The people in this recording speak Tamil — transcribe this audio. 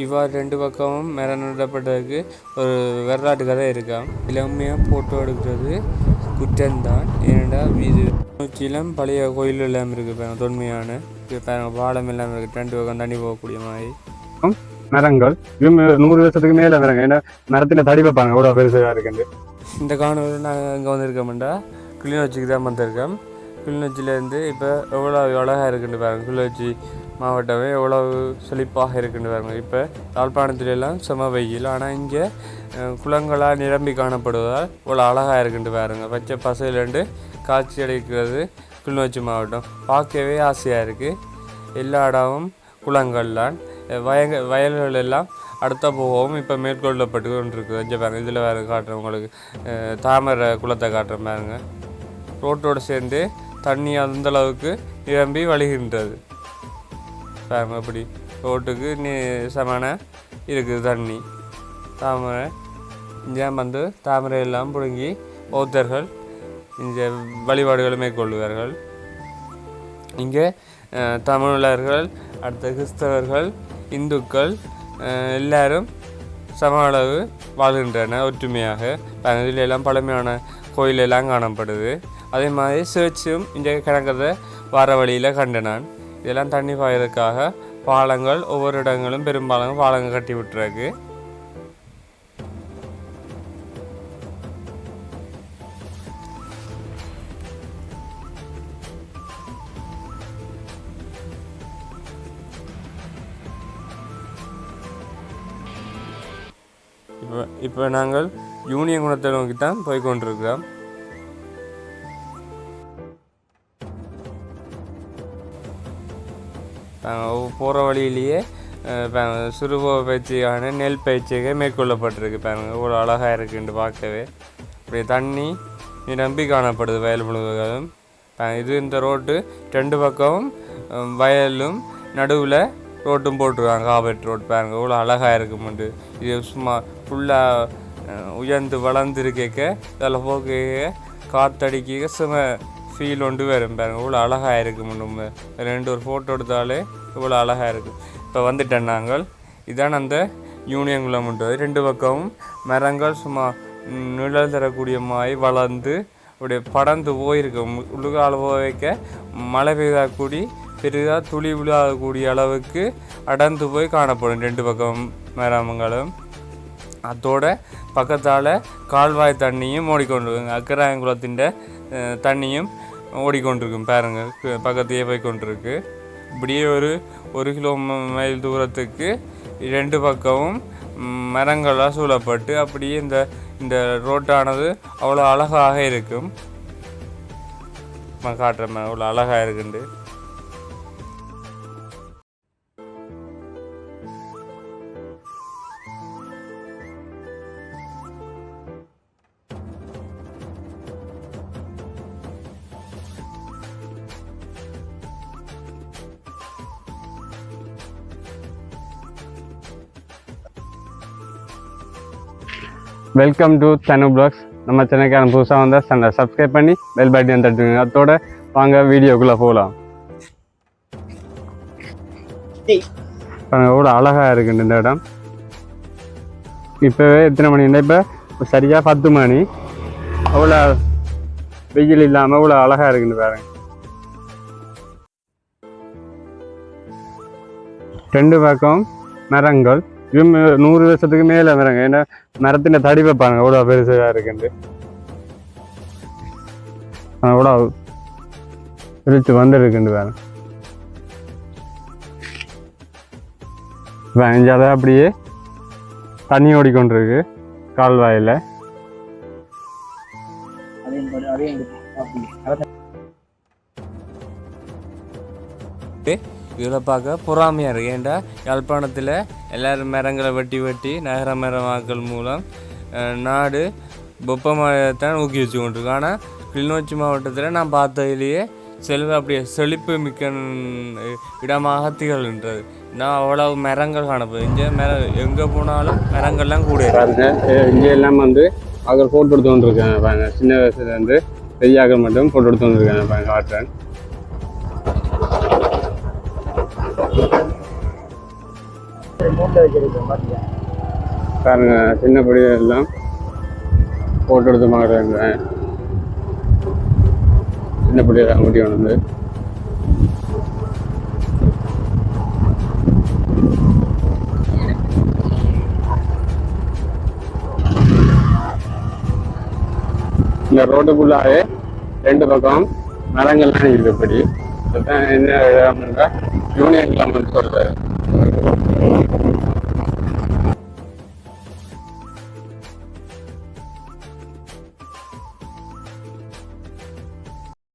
இவ்வாறு ரெண்டு பக்கமும் மரம் நடப்பட்டதுக்கு ஒரு வரலாற்று கதை இருக்காம் இளமையாக ஃபோட்டோ எடுக்கிறது குற்றம்தான். ஏனெண்டா இது நோக்கிலும் பழைய கோயில் எல்லாம் இருக்குது பாருங்க தொன்மையான. பாருங்க பாலம் எல்லாம் இருக்குது ரெண்டு பக்கம் தண்ணி போகக்கூடிய மாதிரி. மரங்கள். நூறு வருஷத்துக்கு மேல மரங்க ஏன்னா மரத்துல தடி வைப்பாங்க. எவ்வளவு பெருசா இருக்குது இந்த காணொலி நாங்கள் இங்கே வந்திருக்கோம்டா. கிளிநொச்சிக்கு தான் வந்திருக்கோம். கிளிநொச்சியிலேருந்து இப்போ எவ்வளோ அழகாக இருக்குன்னு பாருங்க. கிளிநொச்சி மாவட்டமே எவ்வளவு செழிப்பாக இருக்குன்னு பாருங்கள் இப்போ யாழ்ப்பாணத்திலெல்லாம் செம வெயில். ஆனால் இங்கே குளங்களாக நிரம்பி காணப்படுவதால் இவ்வளோ அழகாக இருக்குன்னு பாருங்கள் பச்சை பசையிலேருந்து காட்சி அளிக்கிறது கிளிநொச்சி மாவட்டம். பார்க்கவே ஆசையாக இருக்குது எல்லா இடமும் குளங்கள்லாம் வயங்க வயல்கள் எல்லாம் அடுத்த போகவும் இப்போ மேற்கொள்ளப்பட்டு கொண்டிருக்கு கொஞ்சம் பாருங்க இதில் வேறு காட்டுறேன் உங்களுக்கு. தாமரை குளத்தை காட்டுறேன் பாருங்கள் ரோட்டோடு சேர்ந்து தண்ணி அந்த அளவுக்கு நிரம்பி வழிகின்றது. பாருங்க அப்படி ரோட்டுக்கு நீ சமான இருக்குது தண்ணி. தாமரை இங்கே வந்து தாமரை எல்லாம் பிடுங்கி பௌத்தர்கள் இங்கே வழிபாடுகளை மேற்கொள்வார்கள். இங்கே தமிழர்கள் அடுத்த கிறிஸ்தவர்கள் இந்துக்கள் எல்லாரும் சம அளவு வாழ்கின்றன ஒற்றுமையாக. பாருங்க, எல்லாம் பழமையான கோயிலெல்லாம் காணப்படுது. அதே மாதிரி சர்ச்சும் இங்கே கிடக்கிறத வர வழியில் கண்டு நான். இதெல்லாம் தண்ணி பாயறதுக்காக பாலங்கள் ஒவ்வொரு இடங்களும் பெரும்பாலும் பாலங்கள் கட்டி விட்டுருக்கு. இப்போ இப்போ நாங்கள் யூனியன் குணத்தை நோக்கி தான் போய் கொண்டிருக்கிறோம் போகிற வழியிலேயே அஹ், சிறுபோ பயிற்சியான நெல் பயிற்சிகள் மேற்கொள்ளப்பட்டிருக்கு பாருங்க. இவ்வளோ அழகாக இருக்குன்னு பார்க்கவே. இப்படி தண்ணி நிரம்பி காணப்படுது வயல் முழுவதும். இது இந்த ரோட்டு ரெண்டு பக்கமும் வயலும் நடுவில் ரோட்டும் போட்டிருக்காங்க. காபட் ரோட் பாருங்க. இவ்வளோ அழகாக இருக்குமெண்டு இது சும்மா ஃபுல்லாக உயர்ந்து வளர்ந்துருக்க இதில் போக காத்தடிக்க சும ஃபீல் ஒன்று வரும் பாருங்க. இவ்வளோ அழகாக இருக்கும் நம்ம ரெண்டு ஒரு ஃபோட்டோ எடுத்தாலே இவ்வளோ அழகாக இருக்கும் இப்போ வந்துட்டேன் நாங்கள். இதான் அந்த யூனியன் குளம்ன்றது ரெண்டு பக்கமும் மரங்கள் சும்மா நிழல் தரக்கூடிய மாதிரி வளர்ந்து அப்படியே படர்ந்து போயிருக்கும் உள்ளுகால போக வைக்க மழை பெய்தா கூடி பெரிதாக துளி விழாதக்கூடிய அளவுக்கு அடர்ந்து போய் காணப்படும் ரெண்டு பக்கம் மரங்களும். அதோட பக்கத்தால் கால்வாய் தண்ணியும் மூடிக்கொண்டு அக்கராயங்குளத்தின் தண்ணியும் ஓடிக்கொண்டிருக்கும் பாருங்கள் பக்கத்தையே போய் கொண்டிருக்கு இப்படியே ஒரு ஒரு கிலோ மைல் தூரத்துக்கு ரெண்டு பக்கமும் மரங்களாக மரங்களால் சூழப்பட்டு அப்படியே இந்த இந்த ரோட்டானது அவ்வளோ அழகாக இருக்கும். நான் காட்டுறேன் அவ்வளோ அழகாக இருக்குண்டு. வெல்கம் டு தனு பிளாக்ஸ் நம்ம சேனலுக்கான புதுசாக வந்தால் சேனலை சப்ஸ்கிரைப் பண்ணி பெல் பட்டன் தட்டுங்க. அதோட வாங்க வீடியோக்குள்ளே போகலாம் எவ்வளோ அழகாக இருக்குண்டு இந்த இடம். இப்போவே எத்தனை மணின்னா இப்போ சரியாக பத்து மணி. அவ்வளோ வெயில் இல்லாமல் அவ்வளோ அழகாக இருக்குன்னு பாருங்க. ரெண்டு பக்கம் மரங்கள். இது நூறு வருஷத்துக்கு மேலே மரங்க. ஏன்னா மரத்தின் தடி வைப்பாங்க எவ்வளோ பெருசாக இருக்குண்டு ஆனால் எவ்வளோ பிரித்து வந்துருக்குண்டு வேற. பதினஞ்சாவது அப்படியே தண்ணி ஓடிக்கொண்டிருக்கு கால்வாயில். இதில் பார்க்க பொறாமையாக இருக்கு. ஏன்டா யாழ்ப்பாணத்தில் எல்லாரும் மரங்களை வெட்டி வெட்டி நகர மரமாக்கல் மூலம் நாடு வெப்பமயத்தான் ஊக்குவிச்சு கொண்டிருக்கோம் ஆனால் கிளிநொச்சி மாவட்டத்தில் நான் பார்த்ததிலேயே செல்வ அப்படியே செழிப்பு மிக்க இடமாக திகழ்கின்றது. நான் அவ்வளவு மரங்கள் காணப்போகுது இங்கே மர எங்கே போனாலும் மரங்கள்லாம் கூட இருக்கு. பாருங்க எல்லாம் வந்து அவர் போட்டு எடுத்து வந்துருக்காங்க பாருங்க. சின்ன வயசுலேருந்து பெரியாக மட்டும் போட்டு எடுத்து வந்துருக்காங்க பாருங்க காட்டுறேன். மூட்டை வச்சிருக்கேன் பாருங்க சின்ன பொடி எல்லாம் போட்டு எடுத்து மாறுறாங்க சின்ன பொடி எல்லாம் முடி வந்து இந்த ரோட்டுக்குள்ளாவே ரெண்டு பக்கம் மரங்கள்லாம் இருக்குது இப்படி. அதுதான் என்ன யூனியன் கவர்மெண்ட் சொல்றாரு. Oh, my God.